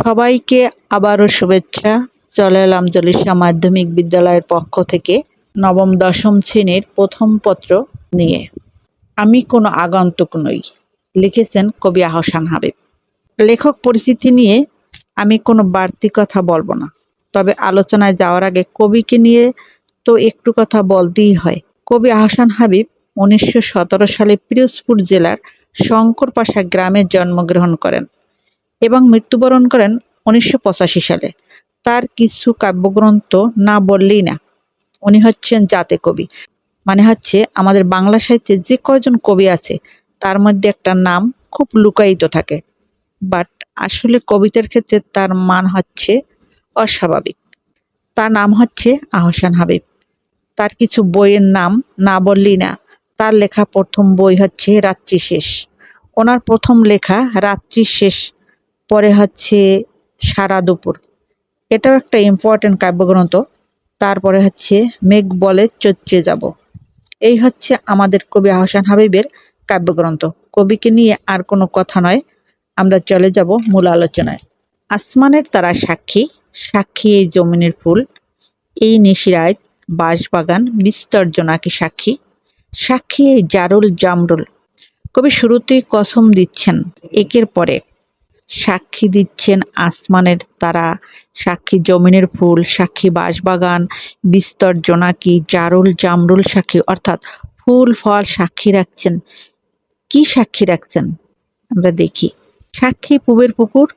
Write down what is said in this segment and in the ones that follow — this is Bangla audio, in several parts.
সবাইকে আবারও শুভেচ্ছা। চলে জলিসা মাধ্যমিক বিদ্যালয়ের পক্ষ থেকে নবম দশম শ্রেণির প্রথম পত্র নিয়ে। আমি কোনো আগন্তুক নই, লিখেছেন কবি আহসান হাবিব। লেখক পরিচিতি নিয়ে আমি কোনো বাড়তি কথা বলব না। তবে আলোচনায় যাওয়ার আগে কবিকে নিয়ে তো একটু কথা বলতেই হয়। কবি আহসান হাবিব উনিশশো সতেরো সালে পিরোজপুর জেলার শঙ্করপাশা গ্রামে জন্মগ্রহণ করেন। এবং মৃত্যুবরণ করেন উনিশশো পঁচাশি সালে। তার কিছু কাব্যগ্রন্থ না বললেই না। উনি হচ্ছেন জাতে কবি। মানে হচ্ছে আমাদের বাংলা সাহিত্যে যে কয়জন কবি আছে, তার মধ্যে একটা নাম খুব লুকায়িত থাকে। বাট আসলে কবিতার ক্ষেত্রে তার মান হচ্ছে অস্বাভাবিক। তার নাম হচ্ছে আহসান হাবিব। তার কিছু বইয়ের নাম না বললেই না, তার লেখা প্রথম বই হচ্ছে রাত্রি শেষ। ওনার প্রথম লেখা রাত্রি শেষ পরে হচ্ছে সারা দুপুর। এটাও একটা ইম্পর্টেন্ট কাব্যগ্রন্থ। তারপরে হচ্ছে মেঘ বলে চচ্ছে যাব। এই হচ্ছে আমাদের কবি আহসান হাবিবের কাব্যগ্রন্থ। কবিকে নিয়ে আর কোনো কথা নয়। আমরা চলে যাব মূল আলোচনায়। আসমানের তারা সাক্ষী সাক্ষী এই জমিনের ফুল। এই নিশিরায় বাঁশবাগান বিস্তর জোনাকি সাক্ষী। সাক্ষী এই জারুল জামরুল। কবি শুরুতেই কসম দিচ্ছেন, একের পরে সাক্ষী দিচ্ছেন আসমানের তারা। সাক্ষী জমিনের ফুল, সাক্ষী বাঁশবাগান, বিস্তর জোনাকি, জারুল জামরুল সাক্ষী, অর্থাৎ ফুল, ফল সাক্ষী রাখছেন। কি সাক্ষী রাখছেন? আমরা দেখি। সাক্ষী পুবের পুকুর,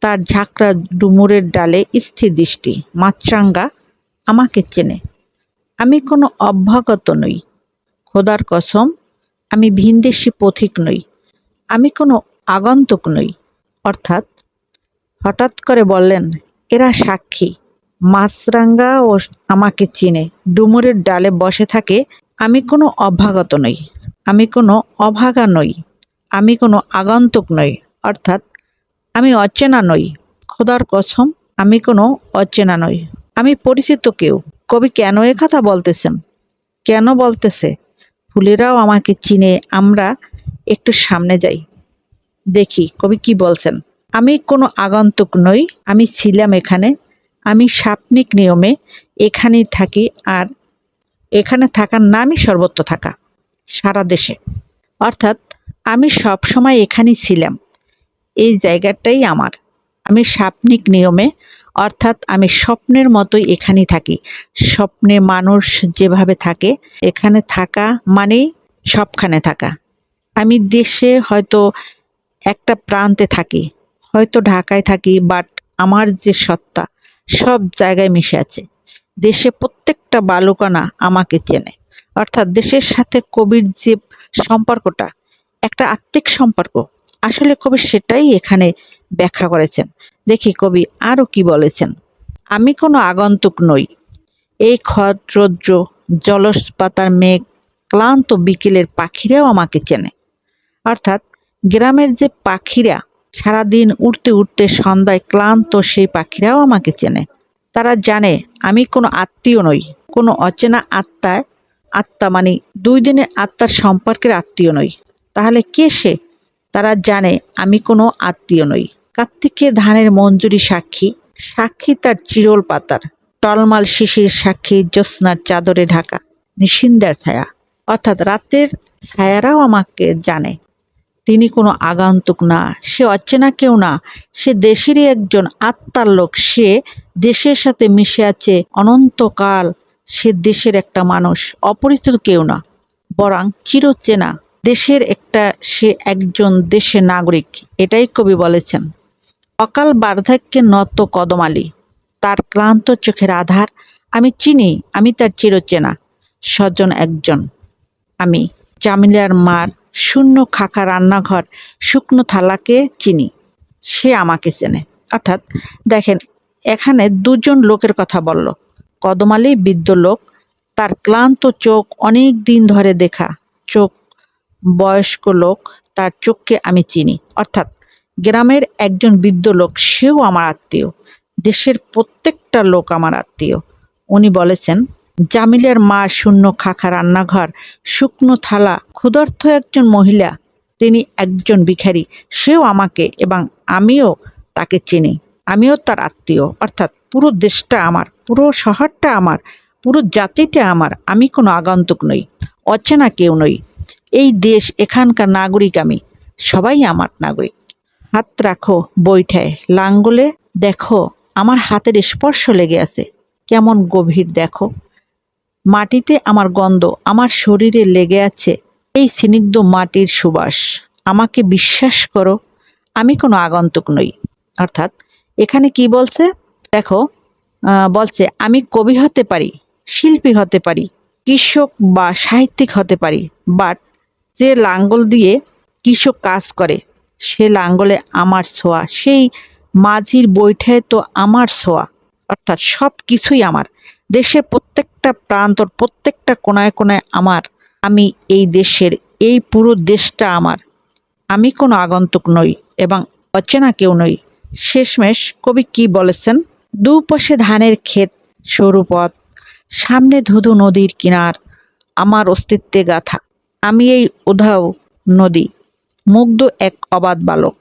তার ঝাঁকড়া ডুমুরের ডালে স্থির দৃষ্টি। মাছরাঙ্গা আমাকে চেনে। আমি কোনো অভ্যাগত নই। খোদার কসম, আমি ভিনদেশি পথিক নই। আমি কোনো আগন্তুক নই। অর্থাৎ হঠাৎ করে বললেন, এরা সাক্ষী। মাছরাঙ্গা ও আমাকে চিনে। ডুমুরের ডালে বসে থাকে। আমি কোনো অভ্যাগত নই। আমি কোনো অভাগা নই। আমি কোনো আগন্তুক নই। অর্থাৎ আমি অচেনা নই। খোদার কসম, আমি কোনো অচেনা নই। আমি পরিচিত কেউ। কবি কেন এ কথা বলতেছেন? কেন বলতেছে? ফুলেরাও আমাকে চিনে। আমরা একটু সামনে যাই। দেখি, কবি কি বলছেন? আমি কোনো আগন্তুক নই, আমি ছিলাম এখানে। আমি সাপনিক নিয়মে এখানেই থাকি আর এখানে থাকার নামই সর্বত্র থাকা, সারা দেশে। অর্থাৎ আমি সব সময় এখানেই ছিলাম। এই জায়গাটাই আমার। আমি সাপনিক নিয়মে, অর্থাৎ আমি স্বপ্নের মতোই এখানেই থাকি। স্বপ্নে মানুষ যেভাবে থাকে, এখানে থাকা মানেই সবখানে থাকা। আমি দেশে হয়তো একটা প্রান্তে থাকি, হয়তো ঢাকায় থাকি বাট আমার যে সত্তা, সব জায়গায় মিশে আছে। দেশে প্রত্যেকটা বালুকণা আমাকে চেনে। অর্থাৎ দেশের সাথে কবির যে সম্পর্কটা, একটা আত্মিক সম্পর্ক, আসলে কবি সেটাই এখানে ব্যাখ্যা করেছেন। দেখি কবি আরও কি বলেছেন। আমি কোনো আগন্তুক নই। এই খদ, রৌদ্র জলস পাতার মেঘ, ক্লান্ত বিকেলের পাখিরাও আমাকে চেনে। অর্থাৎ গ্রামের যে পাখিরা সারাদিন উঠতে উঠতে সন্ধ্যায় ক্লান্ত সেই পাখিরাও আমাকে চেনে। তারা জানে আমি কোনো আত্মীয় নই, কোনো অচেনা আত্মায় আত্মা মানে দুই দিনের আত্মার সম্পর্কের আত্মীয় নই। তাহলে কে সে? তারা জানে আমি কোনো আত্মীয় নই। কার্তিকে ধানের মঞ্জুরি সাক্ষী সাক্ষী তার চিরল পাতার, টলমাল শিশির সাক্ষী জ্যোৎস্নার চাদরে ঢাকা, নিশিন্দার ছায়া। অর্থাৎ রাতের ছায়ারাও আমাকে জানে। তিনি কোনো আগন্তুক না, সে অচেনা কেউ না, সে দেশেরই একজন আত্মার লোক, সে দেশের সাথে মিশে আছে, অনন্তকাল সে দেশের একটা মানুষ, অপরিচিত কেউ না, বরং চিরচেনা, দেশের একটা সে একজন দেশের নাগরিক, এটাই কবি বলেছেন। অকাল বার্ধক্যে নত কদমালি তার ক্লান্ত চোখের আধার, আমি চিনি, আমি তার চিরচেনা, স্বজন একজন, আমি জামিলার মার শূন্য খাকা রান্নাঘর শুকনো থালাকে চিনি। সে আমাকে চেনে। অর্থাৎ দেখেন, এখানে দুজন লোকের কথা বলল। কদমালি বৃদ্ধ লোক, তার ক্লান্ত চোখ অনেক দিন ধরে দেখা। চোখ, বয়স্ক লোক, তার চোখকে আমি চিনি। অর্থাৎ গ্রামের একজন বৃদ্ধ লোক, সেও আমার আত্মীয়। দেশের প্রত্যেকটা লোক আমার আত্মীয়। উনি বলেছেন জামিলের মা শূন্য খাখা রান্নাঘর, শুকনো থালা ক্ষুধার্থ একজন মহিলা, তিনি একজন ভিখারি, সেও আমাকে এবং আমিও তাকে চিনি। আমিও তার আত্মীয়, অর্থাৎ পুরো দেশটা আমার, পুরো শহরটা আমার, পুরো জাতিটা আমার, আমি কোনো আগন্তুক নই, অচেনা কেউ নই। এই দেশ এখানকার নাগরিক আমি, সবাই আমার নাগরিক। হাত রাখো বৈঠায়, লাঙ্গলে দেখো, আমার হাতের স্পর্শ লেগে আছে, কেমন গভীর দেখো। মাটিতে আমার গন্ধ আমার শরীরে লেগে আছে। এই স্নিগ্ধ মাটির সুবাস, আমাকে বিশ্বাস করো, আমি কোনো আগন্তুক নই। অর্থাৎ, এখানে কি বলছে? দেখো বলছে, আমি কবি হতে পারি, শিল্পী হতে পারি, কৃষক বা সাহিত্যিক হতে পারি বাট যে লাঙ্গল দিয়ে কৃষক কাজ করে, সে লাঙ্গলে আমার ছোঁয়া, সেই মাঝির বৈঠায় তো আমার ছোঁয়া। অর্থাৎ সব কিছুই আমার। দেশের প্রত্যেকটা প্রান্তর প্রত্যেকটা কোনায় কোনায় আমার, আমি এই দেশের, এই পুরো দেশটা আমার। আমি কোনো আগন্তুক নই এবং অচেনা কেউ নই। শেষমেশ কবি কি বলেছেন? দুপাশে ধানের ক্ষেত, সরু পথ, সামনে ধুধু নদীর কিনার, আমার অস্তিত্বে গাথা। আমি এই উধাও নদী, মুগ্ধ এক অবাধ বালক।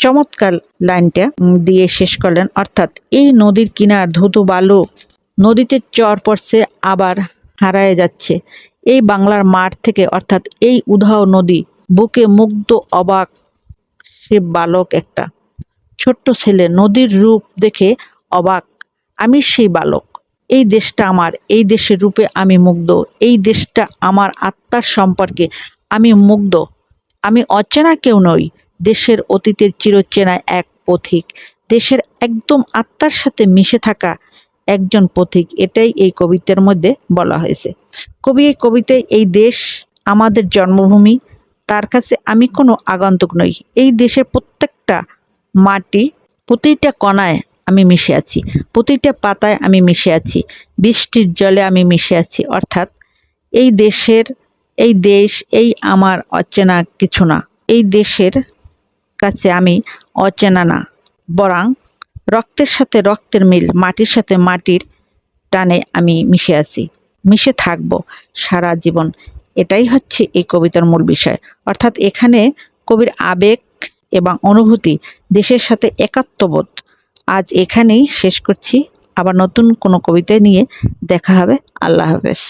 চমৎকার লাইনটা দিয়ে শেষ করলেন। অর্থাৎ এই নদীর কিনার ধুধু বালু নদীতে চর পড়ছে, আবার হারায় যাচ্ছে। এই বাংলার মাঠ থেকে, অর্থাৎ এই উধাও নদী, বুকে মুগ্ধ, অবাক। সে বালক একটা। ছোট্ট ছেলে, নদীর রূপ দেখে অবাক। আমি সেই বালক। এই দেশটা আমার, এই দেশের রূপে আমি মুগ্ধ। এই দেশটা আমার আত্মার সম্পর্কে আমি মুগ্ধ। আমি অচেনা কেউ নই। দেশের অতীতের চিরচেনা এক পথিক। দেশের একদম আত্মার সাথে মিশে থাকা একজন পথিক, এটাই এই কবিতার মধ্যে বলা হয়েছে। কবি, এই কবিতায় এই দেশ আমাদের জন্মভূমি, তার কাছে আমি কোনো আগন্তুক নই। এই দেশের প্রত্যেকটা মাটি, প্রতিটা কণায় আমি মিশে আছি, প্রতিটা পাতায় আমি মিশে আছি, বৃষ্টির জলে আমি মিশে আছি। অর্থাৎ এই দেশের, এই দেশ, এই আমার অচেনা কিছু না। এই দেশের কাছে আমি অচেনা না, বরং রক্তের সাথে রক্তের মিল, মাটির সাথে মাটির টানে আমি মিশে আছি। মিশে থাকব সারা জীবন। এটাই হচ্ছে এই কবিতার মূল বিষয়। অর্থাৎ এখানে কবির আবেগ এবং অনুভূতি, দেশের সাথে একাত্মবোধ। আজ এখানেই শেষ করছি। আবার নতুন কোনো কবিতা নিয়ে দেখা হবে। আল্লাহ হাফেজ।